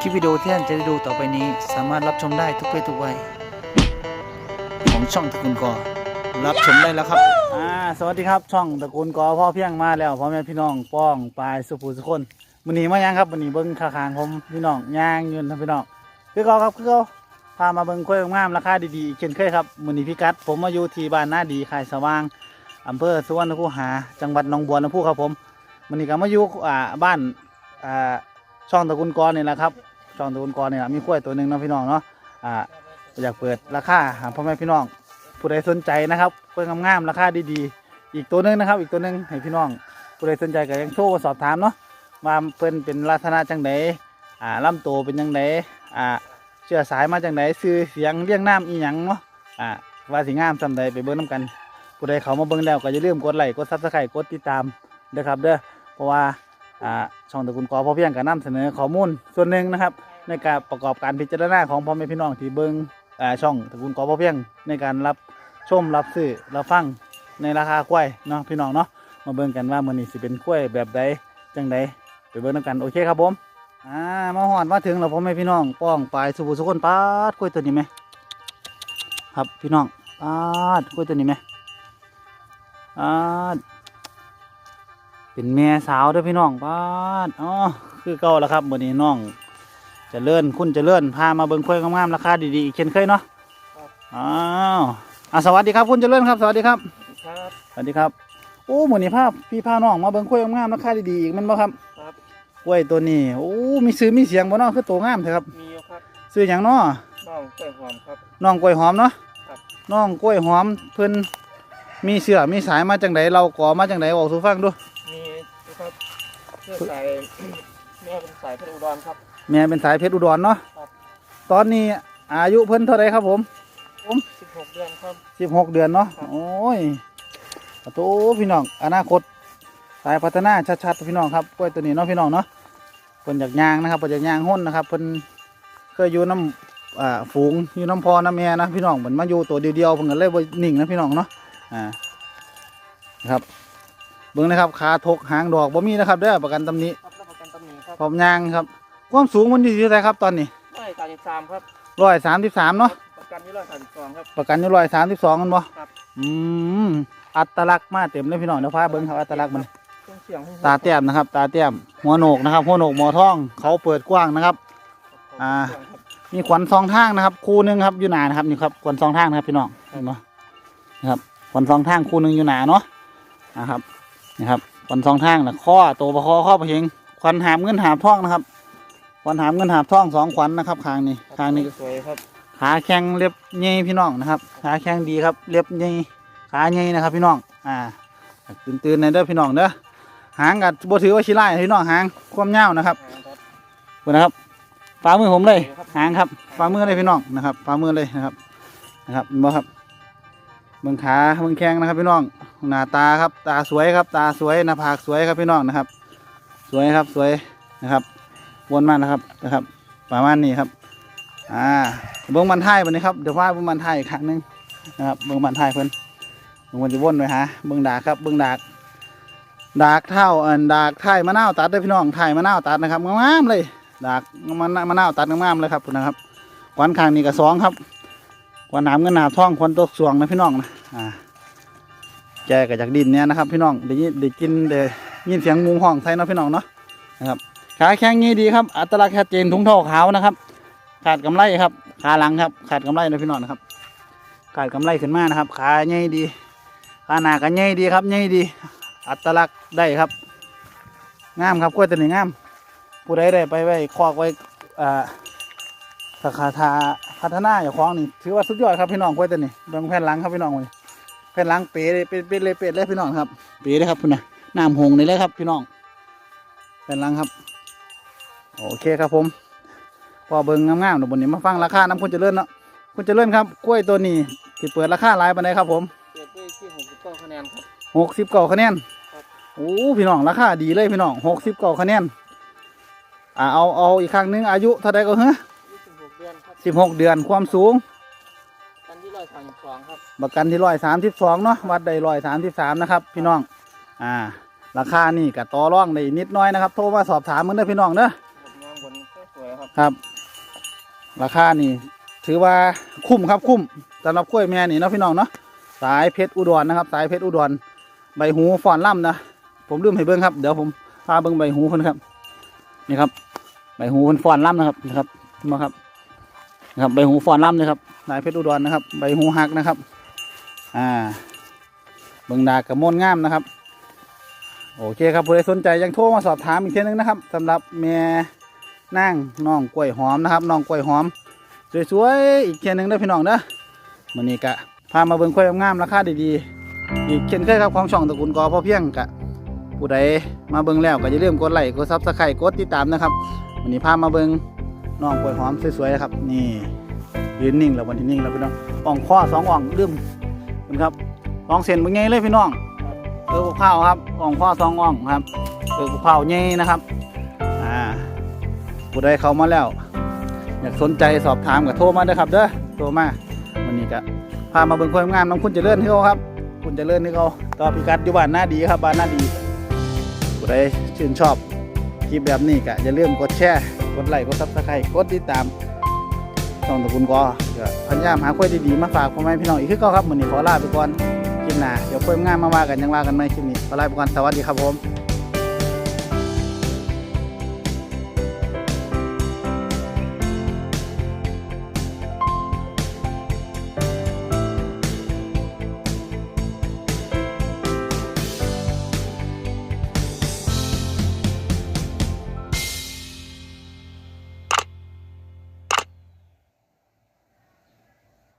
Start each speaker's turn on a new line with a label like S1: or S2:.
S1: คลิปวิดีโอที่ท่านจะได้ดูต่อไปนี้สามารถรับชมได้ทุกเพศทุกวัยของช่องตระกูลกอรับชมได้แล้วครับอ่าสวัสดีครับช่องตระกูลกอพ่อเพียงมาแล้วพ่อแม่พี่น้องป้องปลายสุภูสุคนวันนี้มายังครับวันนี้เบิ้งข้างผมพี่น้องย่างยืนท่าพี่น้องคือเขาครับคือเขาพามาเบิ้งกล้วยงามราคาดีๆอีกเช่นเคยครับวันนี้พี่กัด ผมมาอยู่ที่บ้านหน้าดีขายสว่างอำเภอสุวรรณภูหา จังหวัดหนองบัวลำพูครับผมวันนี้ก็มาอยู่อ่าบ้านอ่าช่องตระกูลกรนี่แหละครับ ช่องตะกูลกรนี่แหละมีกล้วยตัวหนึ่งเนาะพี่น้องเนาะอ่าอยากเปิดราคาหาพ่อแม่พี่น้อง ผู้ใดสนใจนะครับกล้วยงามๆราคาดีๆ อีกตัวหนึ่งนะครับ อีกตัวหนึ่งให้พี่น้อง ผู้ใดสนใจก็ยังโทรมาสอบถามเนาะว่าเพิ่นเป็นลักษณะจังไดอ่าลำตัวเป็นจังไดอ่าเชื้อสายมาจังไดซื้อเสียงเรียงน้ำอีหยังเนาะอ่าว่าสิงามซำใดไปเบิ่งน้ำกัน ผู้ใดเขามาเบิ่งแล้วก็อย่าลืมกดไลค์กดซับสไครต์กดติดตามเด้อครับเด้อเพราะว่า ช่องตะกูลกอพอเพียงก็นำเสนอข้อมูลส่วนหนึ่งนะครับ ในการประกอบการพิจารณาของพ่อแม่พี่น้องที่เบิงช่องตระกูลกอพอเพียงในการรับชมรับซื้อรับฟังในราคากล้วยเนาะพี่น้องเนาะมาเบิ่งกันว่ามื้อนี้สิเป็นกล้วยแบบใดจังใดไปเบิ่งนำกันโอเคครับผมอ่ามาฮอดมาถึงแล้วพ่อแม่พี่น้องป้องปลายสุบุสุคนปาดกล้วยตัวนี้ไหมครับพี่น้องปาดกล้วยตัวนี้ไหมปาด เป็นแม่สาวเด้อพี่น้องป้าดอ๋อคือเก่าแล้วครับวันนี้น้องเจะเลื่อนคุณเจะเลื่อนพามาเบิ่งควายงามๆราคาดีๆอีกเช่นเคยเนาะ
S2: ครับ
S1: อ้าวอะสวัสดีครับคุณเจะเลื่อนครับ สวัสดีครับ
S2: ครับ
S1: สวัสดีครับโอ้หมือนี้ภาพพี่พาน้องมาเบิ่งควายงามๆราคาดีๆอีกแมันบ่ครับ
S2: ครับ
S1: กล้วยตัวนี้โอ้มีซื้อมีเสียงบ่เนาะคือตัวงามเถอะครับ
S2: มีอยู่ครับ
S1: ซื้อหยังเนาะ
S2: น้องกล้วยหอมครับ
S1: น้องกล้วยหอมเนาะ
S2: ครับ
S1: น้องกล้วยหอมเพิ่นมีเสื้อมีสายมาจังไดเราก่อมาจังไดบอกสู่ฟังดู
S2: มีอยู่ครับ เพื่อสายแม่เป็นสายเพชรอุดรครับ
S1: แม่เป็นสายเพชรอุดรเนาะ
S2: ครับ
S1: ตอนนี้อายุเพิ่นเท่าไรครับผม
S2: 16เดือนครับ
S1: สิบหกเดือนเนาะ
S2: ครับ
S1: โอ้ยโอ้โตพี่น้องอนาคต สายพัฒนาชัดๆพี่น้องครับกล้วยตัวนี้เนาะพี่น้องเนาะเพิ่นอยากยางนะครับเพิ่นอยากยางห้นนะครับเพิ่นเคยอยู่น้ำอ่าฝูงอยู่น้ำพอน้ำแม่นะพี่น้องเหมือนมาอยู่ตัวเดียวๆเพิ่นก็เลยบ่นิ่งนะพี่น้องเนาะอ่านะครับ เบิ่งนะครับขาทกหางดอกบ่มีนะครับเด้อประกันตำหนี้
S2: ครับรับประกันตำหนิครับ
S1: พร้อมยางครับ ความสูงมันอยู่ที่เท่าไหร่ครับตอนนี้
S2: ร้อยสามสิบสามครับ
S1: ร้อยสามสิบสามเนาะ
S2: ประกันที่ร้อยสามสิบสองครับ
S1: ประกันอยู่ร้อยสามสิบสองกันบ่
S2: ครับ
S1: อืมอัตลักษณ์มาเต็มเลยพี่น้องเดี๋ยวพาเบิ้งครับอัตลักษณ์มัน
S2: เครื่องเสียง
S1: ตาเตี้ยมนะครับ ตาเตี้ยมหัวโหนกนะครับหัวโหนกหมอทองเขาเปิดกว้างนะครับ อ่า มีขวัญสองทางนะครับ คู่หนึงครับอยู่หนานะครับนี่ครับขวัญสองทางนะครับพี่น้องเห็นไหมนะครับขวัญสองทางคู่หนึงอยู่หนาเนาะนะครับ นี่ครับขวัญสองทางนะข้อตัวประคอข้อประเฮงขวัญหามเงินหามทองนะครับขวัญหามเงินหามทองสองขวัญนะครับข้างนี้ข้างนี้
S2: สวยครับ
S1: ขาแข็งเล็บใหญ่พี่น้องนะครับขาแข็งดีครับเล็บใหญ่ขาใหญ่นะครับ พี่น้องอ่าตื่นตื่นๆในอยเด้อพี่น้องเด้อหางกับบถือว่าชิไล่พี่น้องหางความยาวนะครับ
S2: อ่าครับ
S1: ขอบคุณนะครับฝ่ามือผมเลยหางครับฝ่ามือเลยพี่น้องนะครับฝ่ามือเลยนะครับนะครับเห็นบ่ครับ เบิ่งขาเบิ่งแข้งนะครับพี่น้องหน้าตาครับตาสวยครับ ตาสวยหน้าผากสวยครับพี่น้องนะครับ สวยครับสวยนะครับวนมานะครับนะครับ ประมาณนี้ครับอ่าเบิ้องมันไทยวันนี้ครับเดี๋ยวว่าเบิ้องมันไทยอีกครั้งหนึงนะครับเบิ้องมันไทยเพิ่นเบิ้งมันจะวนไปหาเบิ้องดากครับเบิ้องดากดากเท่าอันดากท้ายมะนาวตัดด้อพี่น้องไทยมะนาวตัดนะครับงามเลยดากมันมะนาวตัดงามเลยครับนะครับควันข้างนี้ก็สองครับ วันน้ำเงินหนาท้องควันตกสวงนะพี่น้องนะอ่าแกก็จากดินเนี่ยนะครับ พี่น้องได้ยินได้กินได้ยินเสียงงูห้องใส่นะพี่น้องเนาะนะครับขาแข็งงี้ดีครับ อัตลักษณ์ชัดเจนถุงเท้าขาวนะครับ ขาดกำไรครับ ขาหลังครับ ขาดกำไรนะพี่น้องนะครับ ขาดกำไรขึ้นมานะครับขาใหญ่ดีขาหนาก็ใหญ่ดีครับใหญ่ดี อัตลักษณ์ได้ครับงามครับกล้วยตัวนี้งาม ผู้ใดได้ไปไว้คอกไว้อ่าสาขาทา พัฒนาอย่าคล้องนี่ถือว่าสุดยอดครับพี่น้องกล้วยตัวนี้เบิ่งแผ่นหลังครับพี่น้องเลยแผ่นหลังเป๋เลยเป็นเป็นเลยเป็ดเลยพี่น้องครับ เป๋เลยครับพี่นะน้ำหงนี่เลยครับพี่น้องแผ่นหลังครับ โอเคครับผมพอเบิ่งงามๆเดี๋ยวบนนี้มาฟังราคาน้ำคุณเจริญเนาะคุณเจริญครับกล้วยตัวนี้ที่เปิดราคาหลายปานใดครับผม
S2: เปิดด้วยที่69คะแนนครับ
S1: หกสิบเก้าคะแนน
S2: ครับ
S1: โอ้พี่น้องราคาดีเลยพี่น้องหกสิบเก้าคะแนนอ่าเอาเอาอีกครั้งหนึงอายุเท่าใดก็เฮ้
S2: 26เดือนครับ
S1: สิบหกเดือนความสูง
S2: ประกันที่ร้อยสามสิบสองครับ
S1: ประกันที่ร้อยสามสิบสองเนาะวัดได้ร้อยสามสิบสามนะครับ พี่น้อง อ่า ราคานี่กับต่อร่องได้นิดน้อยนะครับ โทรมาสอบถามมึงเด้อพี่น้องเด้อ
S2: งามบนสวยครับ
S1: ครับ ราคานี่ ถือว่าคุ้มครับคุ้มสำหรับกล้วยแม่นี่เนาะพี่น้องเนาะสายเพชรอุดรนะครับ สายเพชรอุดรใบหูฟอนล่ำนะผมลืมให้เบิ้งครับเดี๋ยวผมพาเบิ้งใบหูเพิ่นครับ นี่ครับใบหูเพิ่นฟอนล่ำนะครับนะครับมาครับ นะครับใบหูฟอนล่ำนะครับสายเพชรอุดรนะครับ ใบหูหักนะครับ อ่าเบิ่งดากระมวลงามนะครับ โอเคครับผู้ใดสนใจยังโทรมาสอบถามอีกเทีนึงนะครับสำหรับแม่นางน้องกล้วยหอมนะครับน้องกล้วยหอมสวยๆอีกเทีนึงเด้พี่น้องเด้อมื้อนี้กะพามาเบิ่งกล้วยงามราคาดีๆอีกเช่นเคยครับของช่องตระกูลกอพ่อเพียงกะผู้ใดมาเบิ่งแล้วก็อย่าลืมกดไลค์กดซับสไครต์กดติดตามนะครับวันนี้พามาเบิ่ง น้องกล้วยหอมสวยๆนะครับ นี่ยืนนิ่งแล้ววันนี้นิ่งแล้วพี่น้องอ่องข้อสองอ่องลืมคุณครับลองเส้นเป็นไงเลยพี่น้องเออกข้าวครับอ่องพ่อซองอ่องครับเออกข้าวใหญ่นะครับอ่าผู้ใดเขามาแล้ว อยากสนใจสอบถามก็โทรมาเด้อครับเด้อโทรมาวันนี้ก็พามาเบิ่งความงามน้องคุณจะเจริญที่เขาครับคุณจะเจริญที่เขาต่อพิกัดอยู่บ้านหน้าดีครับบ้านหน้าดีผู้ใดชื่นชอบคลิปแบบนี้ก็อย่าลืมกดแชร์ กดไลค์กดซับสไครต์กดติดตามช่องตระกูลกอก็พยายามหาคุยดีๆมาฝากพ่อแม่พี่น้องอีกคือเก่าครับวันนี้ขอลาไปก่อนคลิปหน้าเดี๋ยวเพิ่มงานมาว่ากันยังว่ากันไหมคลิปนี้ขอลาไปก่อนสวัสดีครับผม